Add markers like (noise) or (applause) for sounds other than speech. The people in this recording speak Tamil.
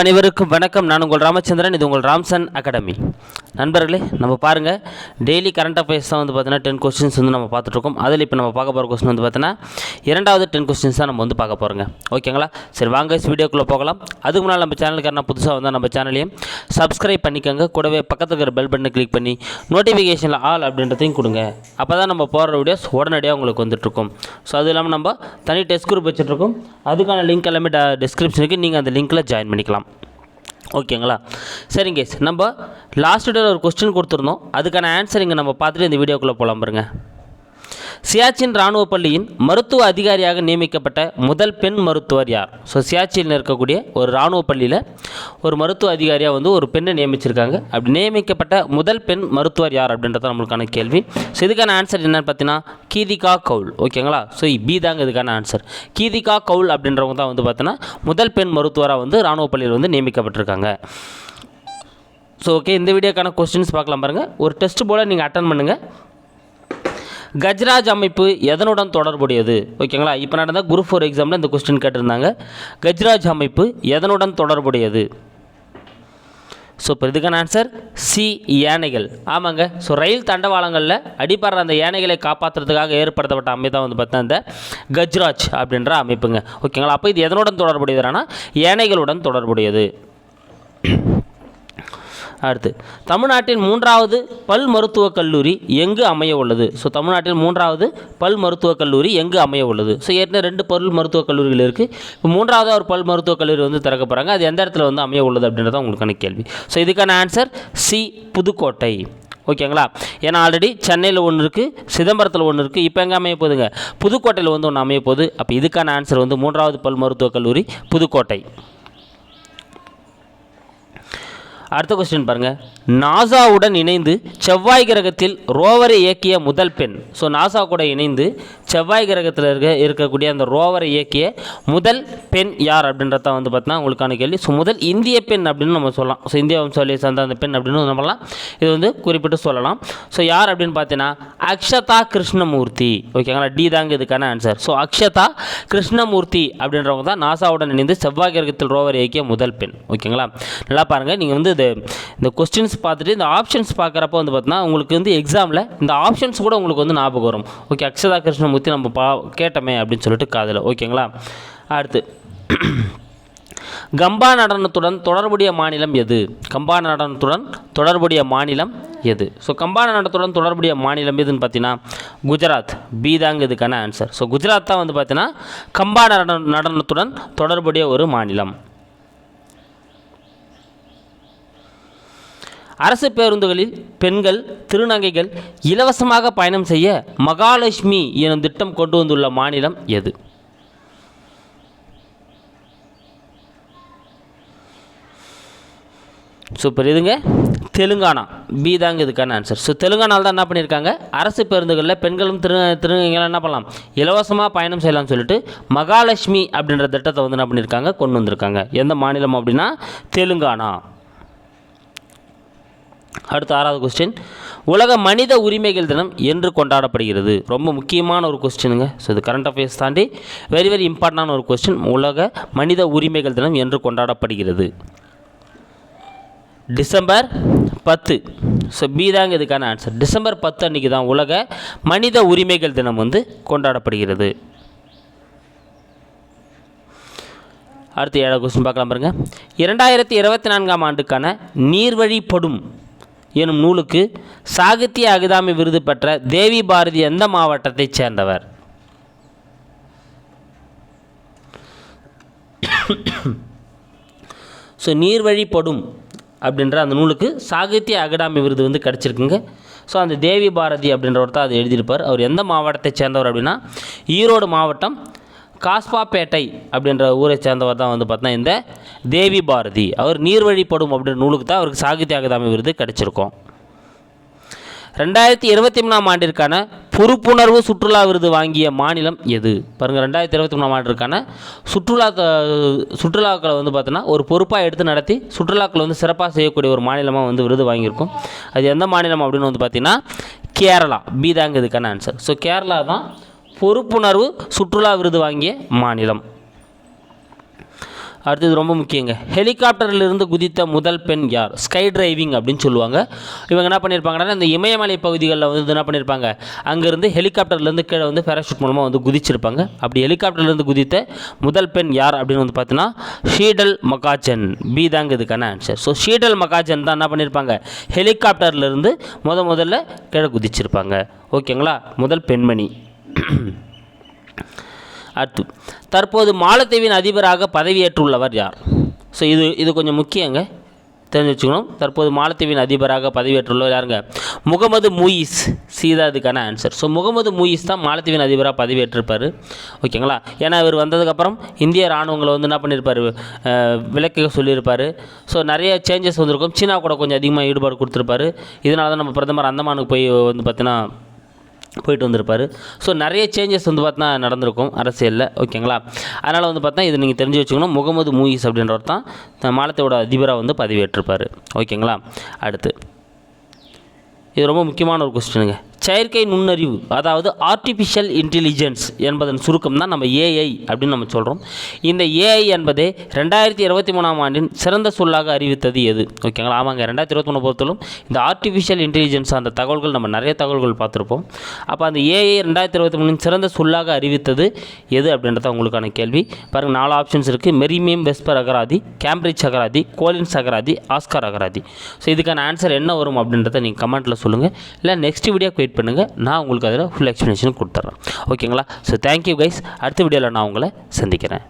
அனைவருக்கும் வணக்கம். நான் உங்கள் ராமச்சந்திரன் இது உங்கள் ராம்சன் அகாடமி. நண்பர்களே நம்ம பாருங்கள் டெய்லி கரண்ட் அஃபேர்ஸ் தான் வந்து பார்த்தீங்கன்னா டென் கொஸ்டின்ஸ் வந்து நம்ம பார்த்துட்ருக்கோம். அதில் இப்போ நம்ம பார்க்க போகிற கொஸ்டின் வந்து பார்த்தீங்கன்னா இரண்டாவது டென் கொஸ்டின்ஸ் தான் நம்ம வந்து பார்க்க போகிறோங்க ஓகேங்களா சரி வாங்க வீடியோக்குள்ளே போகலாம். அதுக்கு முன்னால் நம்ம சேனலுக்காரனா புதுசாக வந்தால் நம்ம சேனலையும் சப்ஸ்கிரைப் பண்ணிக்கோங்க. கூடவே பக்கத்தில் இருக்கிற பெல் பட்டனை கிளிக் பண்ணி நோட்டிஃபிகேஷனில் ஆல் அப்படின்றதையும் கொடுங்க. அப்போ தான் நம்ம போடுற வீடியோஸ் உடனடியாக உங்களுக்கு வந்துட்டுருக்கும் ஸோ அது இல்லாமல் நம்ம தனி டெஸ்ட் குரூப் வச்சுட்ருக்கோம். அதுக்கான லிங்க் எல்லாமே டிஸ்கிரிப்ஷனுக்கு நீங்கள் அந்த லிங்க்கில் ஜாயின் பண்ணிக்கலாம். ஓகேங்களா? சரிங்க நம்ம லாஸ்ட் டேல ஒரு கொஸ்டின் கொடுத்துருந்தோம். அதுக்கான ஆன்சர் இங்கே நம்ம பார்த்துட்டு இந்த வீடியோக்குள்ளே போகலாம் பாருங்கள் சியாச்சின் இராணுவ பள்ளியின் மருத்துவ அதிகாரியாக நியமிக்கப்பட்ட முதல் பெண் மருத்துவர் யார்? ஸோ சியாச்சியில் இருக்கக்கூடிய ஒரு இராணுவ பள்ளியில் ஒரு மருத்துவ அதிகாரியாக வந்து ஒரு பெண்ணை நியமிச்சிருக்காங்க. அப்படி நியமிக்கப்பட்ட முதல் பெண் மருத்துவர் யார் அப்படின்றத நம்மளுக்கான கேள்வி. ஸோ இதுக்கான ஆன்சர் என்னன்னு பார்த்தீங்கன்னா கீதிகா கவுல். ஓகேங்களா ஸோ பி தாங்க இதுக்கான ஆன்சர் கீதிகா கவுல் அப்படின்றவங்க தான் வந்து பார்த்தீங்கன்னா முதல் பெண் மருத்துவராக வந்து இராணுவ பள்ளியில் வந்து நியமிக்கப்பட்டிருக்காங்க. ஸோ ஓகே இந்த வீடியோக்கான கொஸ்டின்ஸ் பார்க்கலாம் பாருங்கள் ஒரு டெஸ்ட் போல் நீங்கள் அட்டன் பண்ணுங்கள் கஜ்ராஜ் அமைப்பு எதனுடன் தொடர்புடையது? ஓகேங்களா? இப்போ நடந்த குரூப் ஃபோர் எக்ஸாமில் இந்த கொஸ்டின் கேட்டிருந்தாங்க. கஜ்ராஜ் அமைப்பு எதனுடன் தொடர்புடையது? ஸோ இப்போ இதுக்கான ஆன்சர் சி யானைகள். ஆமாங்க. ஸோ ரயில் தண்டவாளங்களில் அடிப்படுற அந்த யானைகளை காப்பாற்றுறதுக்காக ஏற்படுத்தப்பட்ட அமைப்பு தான் வந்து பார்த்தா இந்த கஜ்ராஜ் அப்படின்ற அமைப்புங்க. ஓகேங்களா? அப்போ இது எதனுடன் தொடர்புடையதுனா யானைகளுடன் தொடர்புடையது. அடுத்து தமிழ்நாட்டின் மூன்றாவது பல் மருத்துவக் கல்லூரி எங்கு அமைய உள்ளது? ஸோ தமிழ்நாட்டில் மூன்றாவது பல் மருத்துவக் கல்லூரி எங்கு அமைய உள்ளது? ஸோ ஏற்கனவே ரெண்டு பல் மருத்துவக் கல்லூரிகள் இருக்குது இப்போ மூன்றாவது ஒரு பல் மருத்துவக் கல்லூரி வந்து திறக்க போகிறாங்க அது எந்த இடத்துல வந்து அமைய உள்ளது அப்படின்றது உங்களுக்கான கேள்வி. ஸோ இதுக்கான ஆன்சர் சி புதுக்கோட்டை. ஓகேங்களா? ஏன்னா ஆல்ரெடி சென்னையில் ஒன்று இருக்குது சிதம்பரத்தில் ஒன்று இருக்குது இப்போ எங்கே அமைய போகுதுங்க? புதுக்கோட்டையில் வந்து ஒன்று அமைய போகுது. அப்போ இதுக்கான ஆன்சர் வந்து மூன்றாவது பல் மருத்துவக் கல்லூரி புதுக்கோட்டை. அடுத்த கொஸ்டின் பாருங்கள் நாசாவுடன் இணைந்து செவ்வாய் கிரகத்தில் ரோவரை இயக்கிய முதல் பெண். ஸோ நாசா கூட இணைந்து செவ்வாய் கிரகத்தில் இருக்க இருக்கக்கூடிய அந்த ரோவரை இயக்கிய முதல் பெண் யார் அப்படின்றத வந்து பார்த்தீங்கன்னா உங்களுக்கான கேள்வி. ஸோ முதல் இந்திய பெண் அப்படின்னு நம்ம சொல்லலாம். ஸோ இந்திய வம்சாவளியை சார்ந்த அந்த பெண் அப்படின்னு நம்மலாம் இது வந்து குறிப்பிட்டு சொல்லலாம். ஸோ யார் அப்படின்னு பார்த்தீங்கன்னா அக்ஷதா கிருஷ்ணமூர்த்தி. ஓகேங்களா டி தாங்க இதுக்கான ஆன்சர் ஸோ அக்ஷதா கிருஷ்ணமூர்த்தி அப்படின்றவங்க தான் நாசாவுடன் இணைந்து செவ்வாய் கிரகத்தில் ரோவர் இயக்கிய முதல் பெண். ஓகேங்களா நல்லா பாருங்கள் நீங்கள் வந்து இது இந்த கொஸ்டின்ஸ் பார்த்துட்டு இந்த ஆப்ஷன்ஸ் பார்க்குறப்ப வந்து பார்த்தீங்கன்னா உங்களுக்கு வந்து எக்ஸாமில் இந்த ஆப்ஷன்ஸ் கூட உங்களுக்கு வந்து ஞாபகம் வரும். ஓகே அக்ஷதா கிருஷ்ணமூர்த்தி நம்ம பா கேட்டோமே அப்படின்னு சொல்லிட்டு காதில். ஓகேங்களா அடுத்து கம்பா நடனத்துடன் தொடர்புடைய மாநிலம் எது? கம்பா நடனத்துடன் தொடர்புடைய மாநிலம் எது? ஸோ கம்பா நடனத்துடன் தொடர்புடைய மாநிலம் எதுன்னு பார்த்தீங்கன்னா குஜராத். பி தாங்க இதுக்கான ஆன்சர் ஸோ குஜராத் தான் வந்து பார்த்தீங்கன்னா கம்பா நடன நடனத்துடன் தொடர்புடைய ஒரு மாநிலம். அரசு பேருந்துகளில் பெண்கள் திருநங்கைகள் இலவசமாக பயணம் செய்ய மகாலட்சுமி எனும் திட்டம் கொண்டு வந்துள்ள மாநிலம் எது? சூப்பர் இதுங்க? தெலுங்கானா. பி தாங்க இதுக்கான ஆன்சர் ஸோ தெலுங்கானாவில் தான் என்ன பண்ணியிருக்காங்க அரசு பேருந்துகளில் பெண்களும் திரு திருநங்கைகளும் என்ன பண்ணலாம்? இலவசமாக பயணம் செய்யலாம்னு சொல்லிட்டு மகாலட்சுமி அப்படின்ற திட்டத்தை வந்து என்ன பண்ணியிருக்காங்க கொண்டு வந்திருக்காங்க. எந்த மாநிலம் அப்படின்னா தெலுங்கானா. அடுத்து ஆறாவது கொஸ்டின் உலக மனித உரிமைகள் தினம் என்று கொண்டாடப்படுகிறது. ரொம்ப முக்கியமான ஒரு கொஸ்டினுங்க ஸோ இது கரண்ட் அஃபேர்ஸ் தாண்டி வெரி வெரி இம்பார்ட்டண்டான ஒரு கொஸ்டின் உலக மனித உரிமைகள் தினம் என்று கொண்டாடப்படுகிறது. டிசம்பர் பத்து. ஸோ பி தாங்க இதுக்கான ஆன்சர் டிசம்பர் பத்து அன்றைக்கி தான் உலக மனித உரிமைகள் தினம் வந்து கொண்டாடப்படுகிறது. அடுத்து ஏழாவது கொஸ்டின் பார்க்கலாம் பாருங்கள் இரண்டாயிரத்தி இருபத்தி நான்காம் ஆண்டுக்கான நீர்வழிப்படும் எனும் நூலுக்கு சாகித்ய அகாதமி விருது பெற்ற தேவி பாரதி எந்த மாவட்டத்தைச் சேர்ந்தவர்? ஸோ நீர்வழிப்படும் அப்படின்ற அந்த நூலுக்கு சாகித்ய அகாடமி விருது வந்து கிடச்சிருக்குங்க. ஸோ அந்த தேவி பாரதி அப்படின்ற ஒருத்தர் அது எழுதியிருப்பார். அவர் எந்த மாவட்டத்தை சேர்ந்தவர் அப்படின்னா ஈரோடு மாவட்டம் காஸ்பாப்பேட்டை அப்படின்ற ஊரை சேர்ந்தவர் தான் வந்து பார்த்தினா இந்த தேவி பாரதி. அவர் நீர்வழிப்படும் அப்படின்ற நூலுக்கு தான் அவருக்கு சாகித்ய அகாதமி விருது கிடச்சிருக்கும். ரெண்டாயிரத்தி இருபத்தி மூணாம் ஆண்டிற்கான பொறுப்புணர்வு சுற்றுலா விருது வாங்கிய மாநிலம் எது? பாருங்கள் ரெண்டாயிரத்தி இருபத்தி மூணாம் ஆண்டிற்கான சுற்றுலா சுற்றுலாக்களை வந்து பார்த்தோன்னா ஒரு பொறுப்பாக எடுத்து நடத்தி சுற்றுலாக்களை வந்து சிறப்பாக செய்யக்கூடிய ஒரு மாநிலமாக வந்து விருது வாங்கியிருக்கும். அது எந்த மாநிலம் அப்படின்னு வந்து பார்த்திங்கன்னா கேரளா. பி தாங்க இதுக்கான ஆன்சர் ஸோ கேரளா தான் பொறுப்புணர்வு சுற்றுலா விருது வாங்கிய மாநிலம். அடுத்தது ரொம்ப முக்கியங்க. ஹெலிகாப்டர்லேருந்து குதித்த முதல் பெண் யார்? ஸ்கை டிரைவிங் அப்படின்னு சொல்லுவாங்க. இவங்க என்ன பண்ணியிருப்பாங்கன்னா இந்த இமயமலை பகுதிகளில் வந்து என்ன பண்ணியிருப்பாங்க அங்கேருந்து ஹெலிகாப்டர்லேருந்து கீழே வந்து பேராஷூட் மூலமாக வந்து குதிச்சிருப்பாங்க. அப்படி ஹெலிகாப்டர்லேருந்து குதித்த முதல் பெண் யார் அப்படின்னு வந்து பார்த்தீங்கன்னா ஷீடல் மகாஜன். பி தாங்க இதுக்கான ஆன்சர் ஸோ ஷீடல் மகாஜன் தான் என்ன பண்ணியிருப்பாங்க ஹெலிகாப்டர்லேருந்து முத முதல்ல கீழே குதிச்சிருப்பாங்க. ஓகேங்களா முதல் பெண்மணி. (clears throat) அடுத்து தற்போது மாலத்தீவின் அதிபராக பதவியேற்றுள்ளவர் யார்? ஸோ இது இது கொஞ்சம் முக்கியங்க. தெரிஞ்சு வச்சுக்கணும் தற்போது மாலத்தீவின் அதிபராக பதவியேற்றுள்ளவர் யாருங்க? முகமது மூயிஸ். சீதா இதுக்கான ஆன்சர் ஸோ முகமது மூயிஸ் தான் மாலத்தீவின் அதிபராக பதவியேற்றிருப்பார். ஓகேங்களா? ஏன்னா இவர் வந்ததுக்கப்புறம் இந்திய இராணுவங்களை வந்து என்ன பண்ணியிருப்பார் விளக்க சொல்லியிருப்பார். ஸோ நிறைய சேஞ்சஸ் வந்திருக்கும். சீனா கூட கொஞ்சம் அதிகமாக ஈடுபாடு கொடுத்துருப்பாரு. இதனால தான் நம்ம பிரதமர் அந்தமானுக்கு போய் வந்து பார்த்தீங்கன்னா போயிட்டு வந்திருப்பார். ஸோ நிறைய சேஞ்சஸ் வந்து பார்த்தா நடந்திருக்கும் அரசியலில். ஓகேங்களா அதனால் வந்து பார்த்தா இது நீங்கள் தெரிஞ்சு வச்சுக்கணும். முகமது மூயிஸ் அப்படின்றவர் தான் மாலத்தோட அதிபராக வந்து பதிவேற்றிருப்பார் ஓகேங்களா அடுத்து. இது ரொம்ப முக்கியமான ஒரு கொஸ்டினுங்க செயற்கை நுண்ணறிவு அதாவது ஆர்டிஃபிஷியல் இன்டெலிஜென்ஸ் என்பதன் சுருக்கம் தான் நம்ம ஏஐ அப்படின்னு நம்ம சொல்கிறோம் இந்த ஏஐ என்பதே ரெண்டாயிரத்தி இருபத்தி மூணாம் ஆண்டின் சிறந்த சொல்லாக அறிவித்தது எது? ஓகேங்களா ஆமாங்க ரெண்டாயிரத்தி இருபத்தி மூணு பொறுத்தலும் இந்த ஆர்டிஃபிஷியல் இன்டெலிஜென்ஸ் அந்த தகவல்கள் நம்ம நிறைய தகவல்கள் பார்த்துருப்போம். அப்போ அந்த ஏஐ ரெண்டாயிரத்தி இருபத்தி மூணின் சிறந்த சொல்லாக அறிவித்தது எது அப்படின்றத உங்களுக்கான கேள்வி. பாருங்கள் நாலு ஆப்ஷன்ஸ் இருக்குது மெரிமேம் வெஸ்பர் அகராதி கேம்பிரிட்ஜ் அகராதி கோலின்ஸ் அகராதி ஆஸ்கார் அகராதி. ஸோ இதுக்கான ஆன்சர் என்ன வரும் அப்படின்றத நீங்கள் கமெண்ட்டில் சொல்லுங்கள் இல்லை நெக்ஸ்ட் வீடியோக்கு வெயிட் பண்ணுங்கள் நான் உங்களுக்கு அதில் ஃபுல் எக்ஸ்ப்ளனேஷன் கொடுத்துட்றேன். ஓகேங்களா ஸோ தேங்க்யூ கைஸ் அடுத்த வீடியோவில் நான் உங்களை சந்திக்கிறேன்.